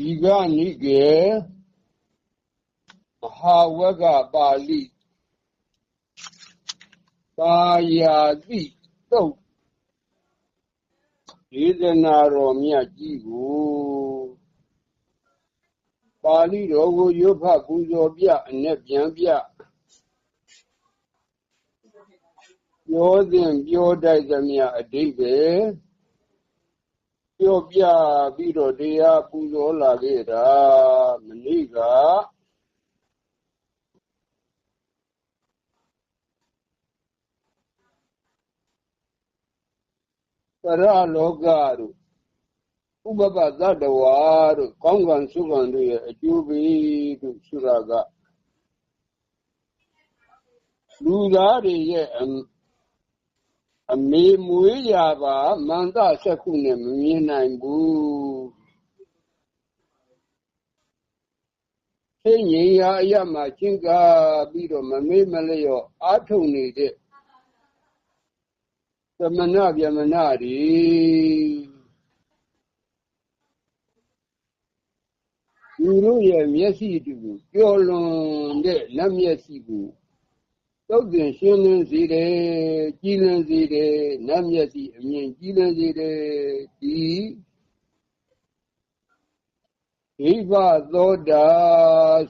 ဒီကနိကေမဟာဝကပါဠိပါယာတိတုတ်ဒေသနာတော်မြတ်ကြီးကိုပါဠိတော်ကိုရွတ်ဖတ်ပူဇော်ပြအ내ပြန်ပြပြောစဉ်ပြောတိုက်သမျှအတိတ်ပဲ ပြောပြပြီးတော့တရားပူဇော်လာခဲ့တာမနေ့ကပရလောကတို့ဥပပသတ္တဝါတို့ကောင်းကံစုကံတို့ရဲ့အကျိုးပေးတို့ဆိုတာကလူသားတွေရဲ့ အမေမွေးရပါ မန္တဆက်ခုနဲ့မမြင်နိုင်ဘူးသိငြိမ်ရာအရမှာချင်းကားပြီးတော့မမေးမလျော့အာထုံနေတဲ့သမဏဗျမဏတွေလူတို့ရဲ့မျက်စိတူပျော်လွန်တဲ့လက်မျက်စိကို သုတ်သင်ရှင်းလင်းစေတယ်ကြည်လင်စေတယ်နတ်မျက်စိအမြင်ကြည်လင်စေတယ်ဒီဒိဗသောတာ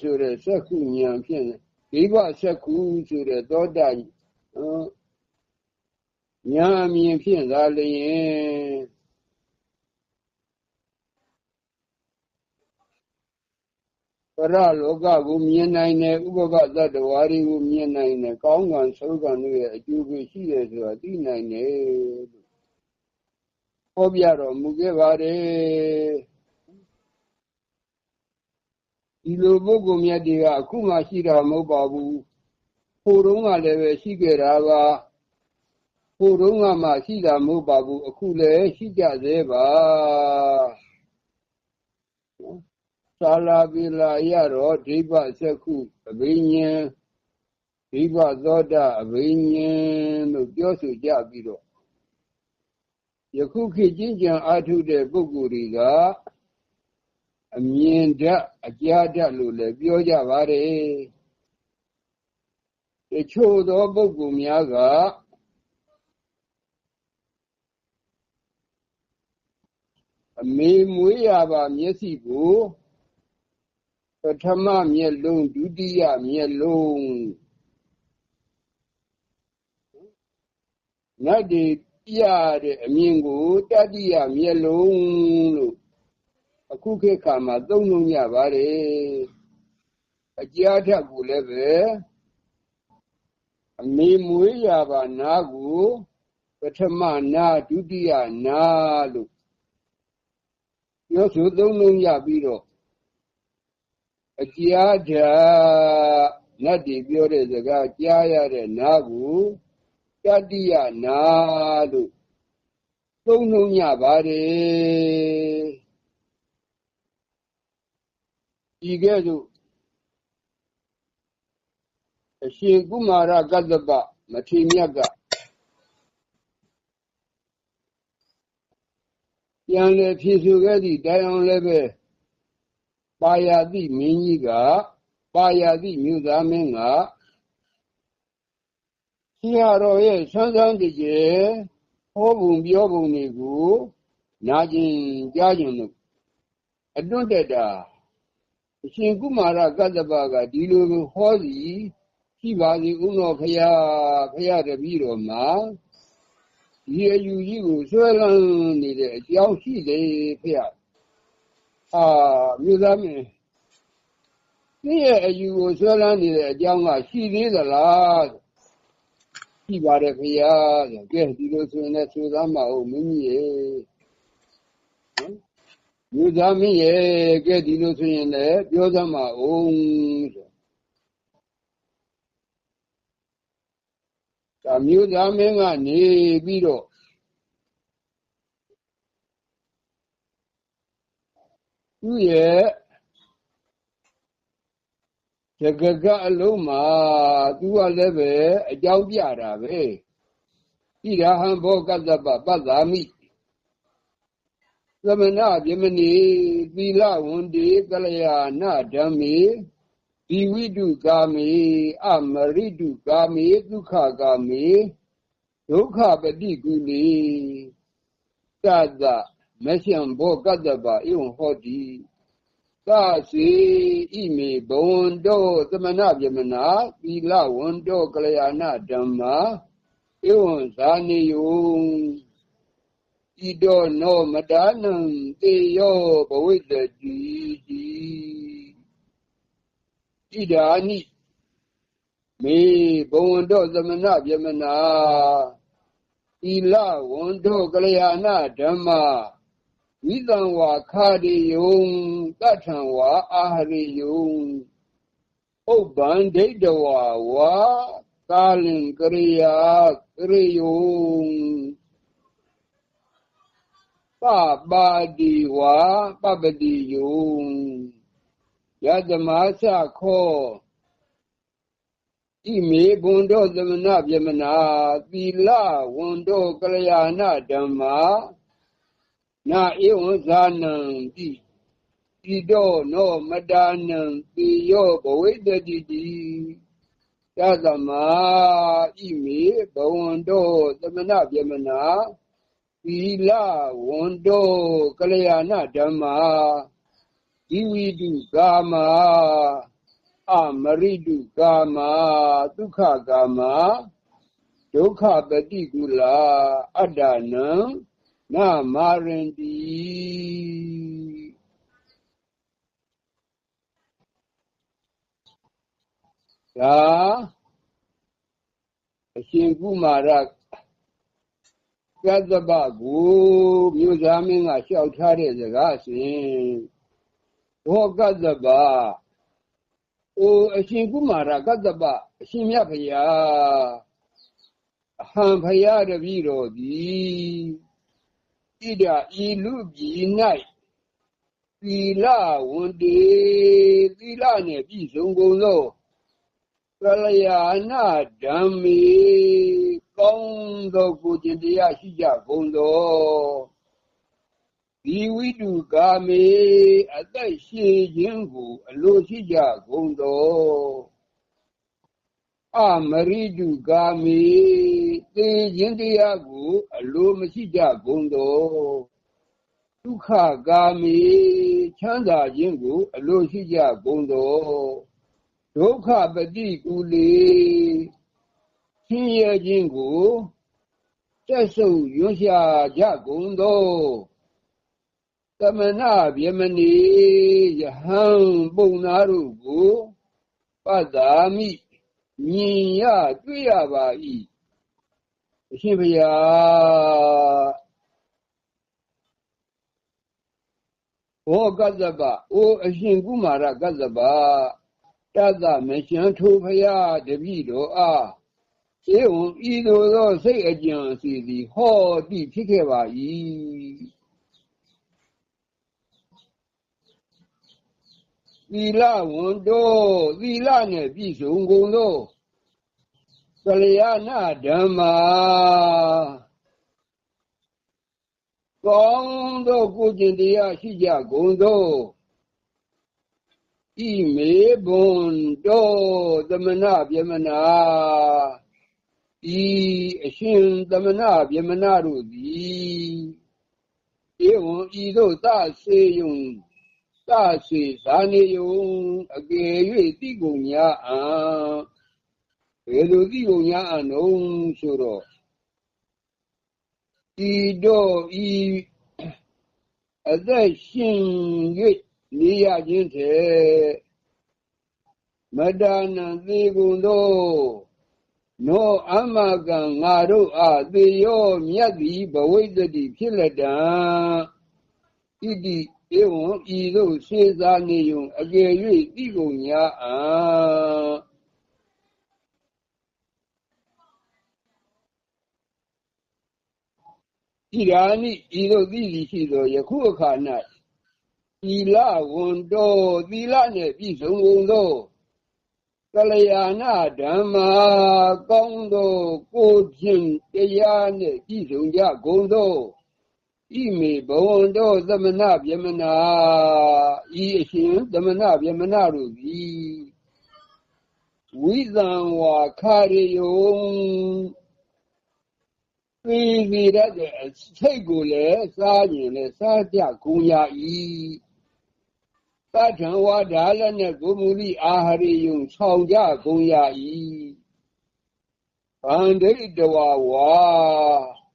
ဆိုတဲ့စက္ခုဉာဏ်ဖြင့်ဒိဗစက္ခုဆိုတဲ့သောတာဉာဏ်အမြင်ဖြင့်သာလျင် ပရလောကကိုမြင်နိုင်တယ်ဥပပသတ္တဝါတွေကိုမြင်နိုင်တယ်ကောင်းကံဆိုးကံတို့ရဲ့အကျိုးပေးရှိတယ်ဆိုတာသိနိုင်တယ်လို့ဟောပြတော်မူခဲ့ပါတယ်ဒီလိုပုဂ္ဂိုလ်မြတ်တွေကအခုမှရှိတာမဟုတ်ပါဘူးဖို့တုံးကလည်းပဲရှိခဲ့တာပါဖို့တုံးကမှရှိတာမဟုတ်ပါဘူးအခုလည်းရှိကြသေးပါ သာလာပိလာရတော့ဒိဗစက္ခုအဘိညာဒိဗသောတာအဘိညာလို့ပြောဆိုကြပြီးတော့ယခုခေတ်ချင်းကြံအာထုတဲ့ပုဂ္ဂိုလ်တွေကအမြင်ဓာတ်အကြားဓာတ်လို့လည်းပြောကြပါတယ်တချို့သောပုဂ္ဂိုလ်များကအမေမွေးရပါမျက်စိကို ပထမမျက်လုံးဒုတိယမျက်လုံးနတ်တွေပြတဲ့အမြင်ကိုတတိယမျက်လုံးလို့အခုခေတ်ခါမှာသုံးလုံးရပါတယ်အကြားထက်ကိုလည်းပဲအမေမွေးရပါနာကိုပထမနာဒုတိယနာလို့ပြောဆိုသုံးလုံးရပြီးတော့ အကြားဓာနတ်တွေပြောတဲ့စကားကြားရတဲ့နာကိုတတိယနာလို့သုံးလုံးညပါတယ်ဒီကဲ့သို့အရှင်ကုမာရကတ္တပမထေမြတ်ကပြန်လေဖြေဆိုခဲ့သည့်တိုင်အောင်လည်းပဲ ပါယာတိမင်းကြီးကပါယာတိမြို့သားမင်းကဆရာတော်ရဲ့ဆန်းဆန်းတကြယ်ဟောပုံပြောပုံတွေကိုနာကျင်ကြားကျင်လို့အတွန့်တက်တာအရှင်ကုမာရကတ္တပကဒီလိုဟောစီရှိပါစေဥတော်ဖရာဖရာတပည့်တော်မှာဒီအယူကြီးကိုဆွဲလန်းနေတဲ့အကြောင်းရှိတယ်ဖရာ အာမြို့သားမင်းသင်ရဲ့အယူကိုဆွဲလန်းနေတဲ့အကြောင်းကရှိသေးသလားရှိပါတယ်ဖေရဆိုကဲဒီလိုဆိုရင်လည်းဆိုသားမဟုတ်မင်းကြီးရေနော်မြို့သားမင်းရေကဲဒီလိုဆိုရင်လည်းပြောသားမအောင်ဆိုဒါမြို့သားမင်းကနေပြီးတော့ သူ့ရဲ့တကကအလုံးမှာသူကလည်းပဲအကြောင်းပြတာပဲဣရာဟံဘောကတ္တပပတ္တာမိသူသမဏဗျမနေသီလဝန္တေကလျာဏဓမ္မေဒီဝိတုကာမေအမရိတုကာမေဒုက္ခကာမေဒုက္ခပတိကုလေသတ္တ မရှံဘောကတ္တပါဧဝံဟောတိသစေဣမေဘဝန္တောသမဏဗျမနာသီလဝန္တောကလျာဏဓမ္မာဧဝံဇာနေယုဣတောနောမတနံတေယောဘဝိတတိဣဒာနိမေဘဝန္တောသမဏဗျမနာသီလဝန္တောကလျာဏဓမ္မာ ဝိသံဝါခာရိယုံတထံဝါအာဟရိယုံဥပ္ပံဒိဋ္ဌဝါဝါကာလင်ကရိယာကရိယုံပပါတိဝါပပတိယုံယတမသခောဣမေဘွန်တော်သမဏဗျမနာသီလဝန္တောကလျာဏဓမ္မာ နာဧဝံဇာနံတိဣတောနောမတာနံသေယောဘဝိတတိတိသသမဣမေဘဝန္တောသမဏဗျမနာသီလဝန္တောကလျာဏဓမ္မာဒီဝိတုကာမအမရိတုကာမဒုက္ခကာမဒုက္ခပတိကုလာအတ္တနံ နမာရင်တိဒါအရှင်ကုမာရကသဗ္ဗကိုမြို့သားမင်းကလျှောက်ထားတဲ့စကားရှင်ဘောကသဗ္ဗအိုအရှင်ကုမာရကသဗ္ဗအရှင်မြတ်ဖရာအဟံဖရာတပည့်တော်သည် ဣဒဤလူပြည်၌သီလဝန်တေသီလနှင့်ပြည့်စုံကုန်သောကလျာဏဓမ္မေကောင်းသောကိုယ်ကျင့်တရားရှိကြကုန်သောဒီဝိတုကာမေအသက်ရှိခြင်းကိုအလိုရှိကြကုန်သော အမရိတုကာမေသေခြင်းတရားကိုအလိုမရှိကြကုန်သောဒုက္ခကာမေချမ်းသာခြင်းကို အလိုရှိကြကုန်သောဒုက္ခပတိကူလေဆင်းရဲခြင်းကိုတက်ဆုံရွံ့ရှာကြကုန်သောသမဏဗျမနီယဟံပုံနာတို့ကိုပတ္တာမိ မြင်ရတွေ့ရပါ၏အရှင်ဘုရားဘောကသဗ္ဗအိုအရှင်ကုမာရကသဗ္ဗတသမရှင်ထိုဖရာတပည့်တော်အားဧဝံဤသို့သောစိတ်အကြံစီသည်ဟောတိဖြစ်ခဲ့ပါ၏ သီလဝန်တော်သီလနှင့်ပြည့်စုံကုန်သောကလျာဏဓမ္မာကောင်းသောကိုကျင့်တရားရှိကြကုန်သောဣမေဘွန်တော်သမဏဗျမနာဤအရှင်သမဏဗျမနာတို့သည်ဧဝံဤသို့သစေယုံ သစေဇာနေယုံအကယ်၍တိကုန်ညာအံဘယ်လိုတိကုန်ညာအံုံဆိုတော့ဤတော့ဤအသက်ရှင်၍နေရခြင်းထဲမဒါနံသေကုန်သောနောအမကံငါတို့အားသေရောမြတ်သည်ဘဝိတ္တိဖြစ်လက်တံဣတိ ဧဝံဤသို့စေစာနေယုံအကယ်၍တိကုန်ညာအာဣရာနိဤသို့သိသည်ရှိသောယခုအခါ၌သီလဝန်တော်သီလနှင့်ပြည့်စုံကုန်သောကလျာဏဓမ္မာကောင်းသောကိုခြင်းတရားနှင့်ပြည့်စုံကြကုန်သော ဣမေဘဝန္တောသမဏဗျမနာဤအရှင်သမဏဗျမနာတို့သည်ဝိဇံဝါခရိယုံသိစီရတဲ့အစိတ်ကိုလည်းစားရင်လည်းစားကြကုန်ရ၏သတ္ထံဝါဒါလည်းနဲ့ကိုမူလိအာဟာရိယုံဆောင်ကြကုန်ရ၏ဗန္ဒိတဝဝါ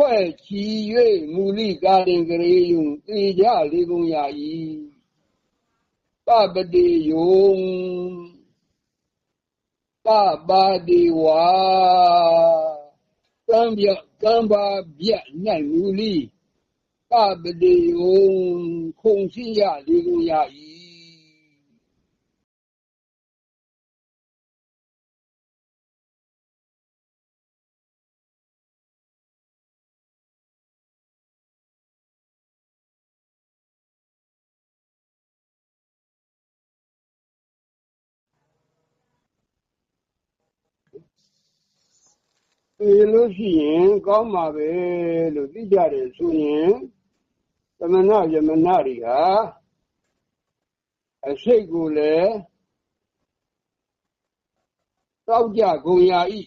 ဖွဲ့ချီ၍မူလိကာရင်ကလေးယုံသေကြလေကုန်ရ၏ပပတိယုံပပါတိဝါကံပြကံပါပြ၌မူလိပပတိယုံခုံရှိရလေကုန်ရ၏ သိလို့ရှိရင်ကောင်းပါပဲလို့သိကြတယ်ဆိုရင်သမဏယမနာတွေဟာအရှိတ်ကိုလည်းတောက်ကြကုန်ရ၏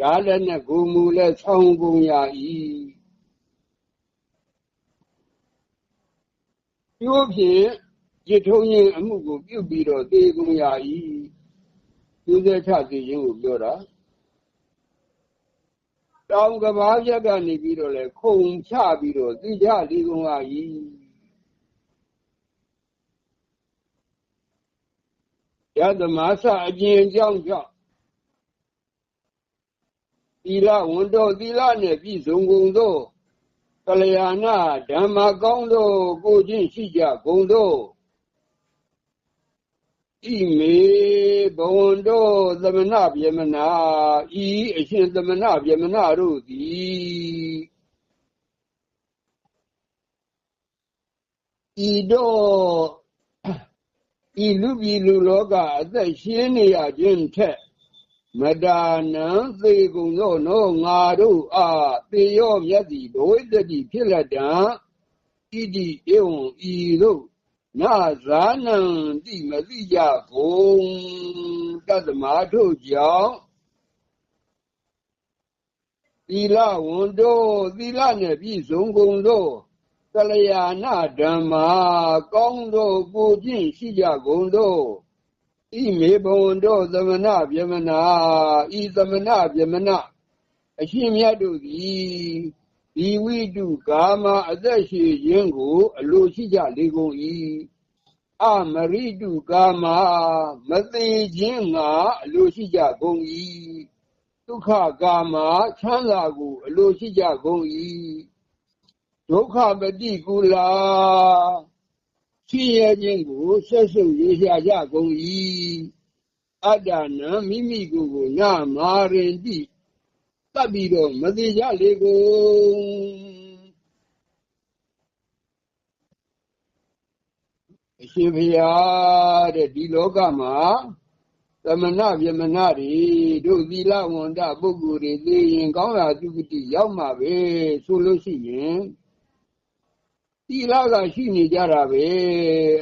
ဒါလည်းနဲ့ဂုံမူလည်းဆောင်းကုန်ရ၏ကျိုးဖြင့်ရထုံးရင်အမှုကိုပြုပြီးတော့သေကုန်ရ၏သူသက်ချသိခြင်းကိုပြောတာ တောင်ကဘာရက်ကနေပြီးတော့လဲခုံချပြီးတော့သိကြလေကုန်ပါ၏ယသမသအကျဉ်ကြောင့်ကြောင့်သီလဝန်တော်သီလနဲ့ပြည့်စုံကုန်သောကလျာဏဓမ္မကောင်းသောကိုချင်းရှိကြကုန်သော ဣမေဘဝန္တောသမဏဗျမနာဤအရှင်သမဏဗျမနာတို့သည်ဤတော့ဤလူပြည်လူလောကအသက်ရှင်နေရခြင်းထက်မဒါနံသေကုန်သောနောငါတို့အားသေရောမြတ်သည်ဘဝိတ္တိဖြစ်လက်တံဣတိဧဝံဤတို့ ငါဇာနံတိမသိကြဘုံတတ္တမတို့ကြောင့်သီလဝန်တို့သီလနဲ့ပြည့်စုံကုန်သောကလျာဏဓမ္မာကောင်းသောကိုကျင့်ရှိကြကုန်သောဤမေဘဝန္တောသမဏဗျမနာဤသမဏဗျမနာအရှင်မြတ်တို့သည် ဒီဝိတုကာမအသက်ရှိခြင်းကိုအလိုရှိကြလေကုန်၏အမရိတုကာမမသေးခြင်းငါအလိုရှိကြကုန်၏ဒုက္ခကာမချမ်းသာကိုအလိုရှိကြကုန်၏ဒုက္ခပတိကူလာဆင်းရဲခြင်းကိုဆက်ဆုပ်ရရှာ ကြကုန်၏အတ္တနံမိမိကိုယ်ကိုနာမာရင်တိတတ်ပြီးတော့မသေးကြလေကုန်အရှင်ဘုရားတဲ့ဒီလောကမှာသမဏဗျမဏတွေတို့သီလဝန္တပုဂ္ဂိုလ်တွေသိရင်ကောင်းရာသူကတိရောက်မှာပဲဆိုလို့ရှိရင်သီလကရှိနေကြတာပဲ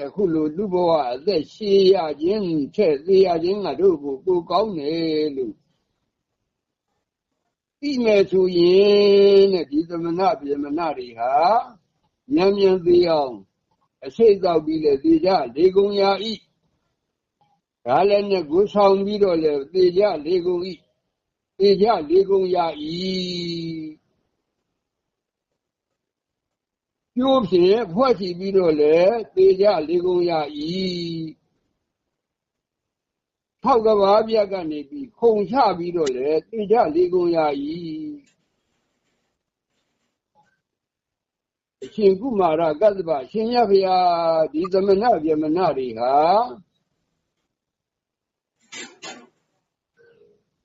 အခုလိုလူဘဝအသက်ရှည်ရခြင်းထက်သေရခြင်းကတို့ကိုကိုကောင်းတယ်လို့ သိမယ်ဆိုရင်တဲ့ဒီသမဏဗေမဏတွေဟာဉာဏ်ဉာဏ်သိအောင်အစိတ်သောက်ပြီးလေသေကြလေကုန်ရာဤဒါလည်းနဲ့ကိုဆောင်ပြီးတော့လေသေကြလေကုန်ဤသေကြလေကုန်ရာဤကျိုးဖြင့်ဖွဲ့ချပြီးတော့လေသေကြလေကုန်ရာဤ ထောက်ကဘာပြက်ကနေပြီးခုံချပြီးတော့လေသေကြလေကုန်ရာဤအရှင်ကုမာရကတ္တပရှင်ရဖျားဒီသမဏဗျမဏတွေဟာ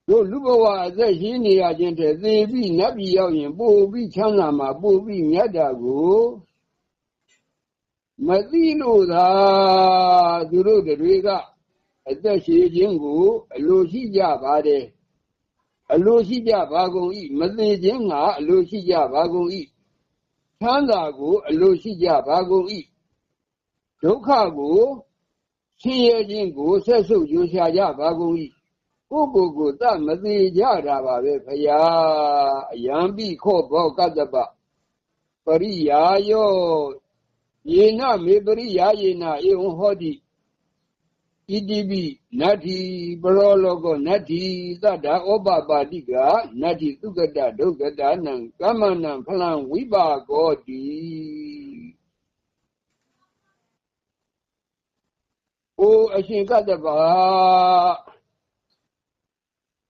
တို့လူဘဝအသက်ရှင်နေရခြင်းတည်းသေပြီးနတ်ပြည်ရောက်ရင်ပို့ပြီးချမ်းသာမှာပို့ပြီးမြတ်တာကိုမသိလို့သာသူတို့တွေက အသက်ရှင်ခြင်းကို အလိုရှိကြပါတယ်အလိုရှိကြပါကုန်၏မသိခြင်းကအလိုရှိကြပါကုန်၏ချမ်းသာကို အလိုရှိကြပါကုန်၏ဒုက္ခကိုဆင်းရဲခြင်းကိုဆက်ဆုပ်ကြိုးရှာကြပါကုန်၏ကိုယ်ကိုယ်ကိုသမသေးကြတာပါပဲဖရာအယံပိခောဘောကတ္တပပရိယာယောယေနမေပရိယာယေနဧဝံဟောတိ ဣတိပိနတ္ထိပရောလောကောနတ္ထိသတ္တာဩပပါတိကနတ္ထိသုကတဒုက္ကတနံကမ္မနံဖလံဝိပါကောတိအိုအရှင်ကတ္တပါ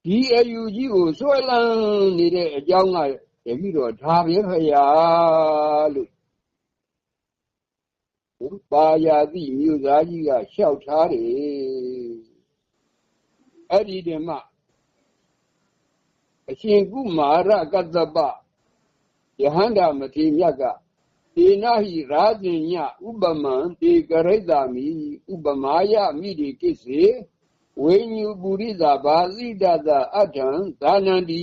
ဒီအယူကြီးကိုဆွဲလန်းနေတဲ့အကြောင်းကတပြီတော့ဒါပဲခရာလို့ ပါယာတိမြို့သားကြီးကလျှောက်ထားတယ်အဲ့ဒီတည်းမှအရှင်ကုမာရကတ္တပယဟန္တာမထေမြတ်ကေနဟိရာဇင်ညဥပမံတေကရိတမိဥပမာယမိတိကိစေဝိညုပုရိသာဘာဇိတတအထံသာနန္တိ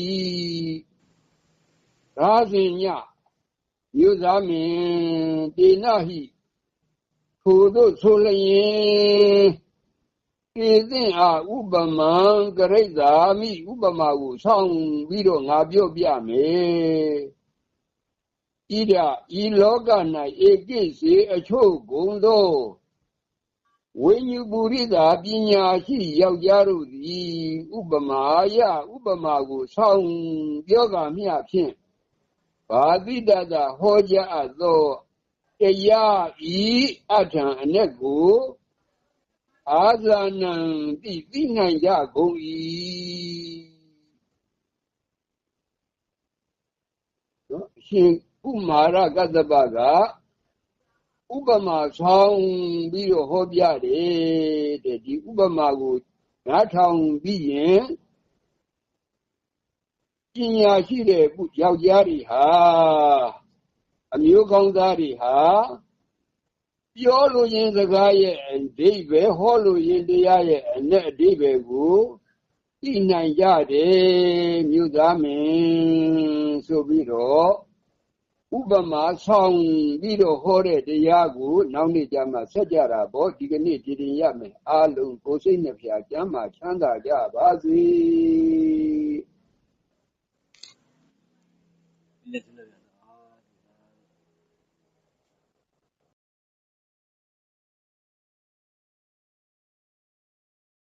ရာဇင်ညမြို့သားမင်းတေနဟိ ထိုတို့ဆိုလျင်ကေသင်အားဥပမံကရိတ္တာမိဥပမာကိုဆောင်းပြီးတော့ငါပြောပြမယ်ဣဒဤလောက၌ဧကိစေအချို့ကုန်သောဝိညာဉ်ပုရိသာပညာရှိယောက်ျားတို့သည်ဥပမာယဥပမာကိုဆောင်းပြောကမျှဖြင့်ဘာတိတတဟောကြားအပ်သော တရားဤအထံအ내ကိုအာဇာနံတိသိနိုင်ကြကုန်၏နော်ရှင်ဥမာရကတ္တပကဥပမာဆောင်ပြီးတော့ဟောပြတယ်တဲ့ဒီဥပမာကိုနားထောင်ပြီးရင်ပညာရှိတဲ့ယောက်ျားတွေဟာ အမျိုးကောင်းသားတွေဟာပြောလို့ရင်စကားရဲ့အဓိပ္ပာယ်ဟောလို့ရင်တရားရဲ့အ내အဓိပ္ပာယ်ကိုသိနိုင်ကြတယ်မြို့သားမင်းဆိုပြီးတော့ဥပမာဆောင်ပြီးတော့ဟောတဲ့တရားကိုနောက်နေ့ကျမှဆက်ကြတာပေါ့ဒီကနေ့ကြည်တင်ရမယ်အားလုံးကိုစိတ်နှဖျားကျမ်းမာချမ်းသာကြပါစေ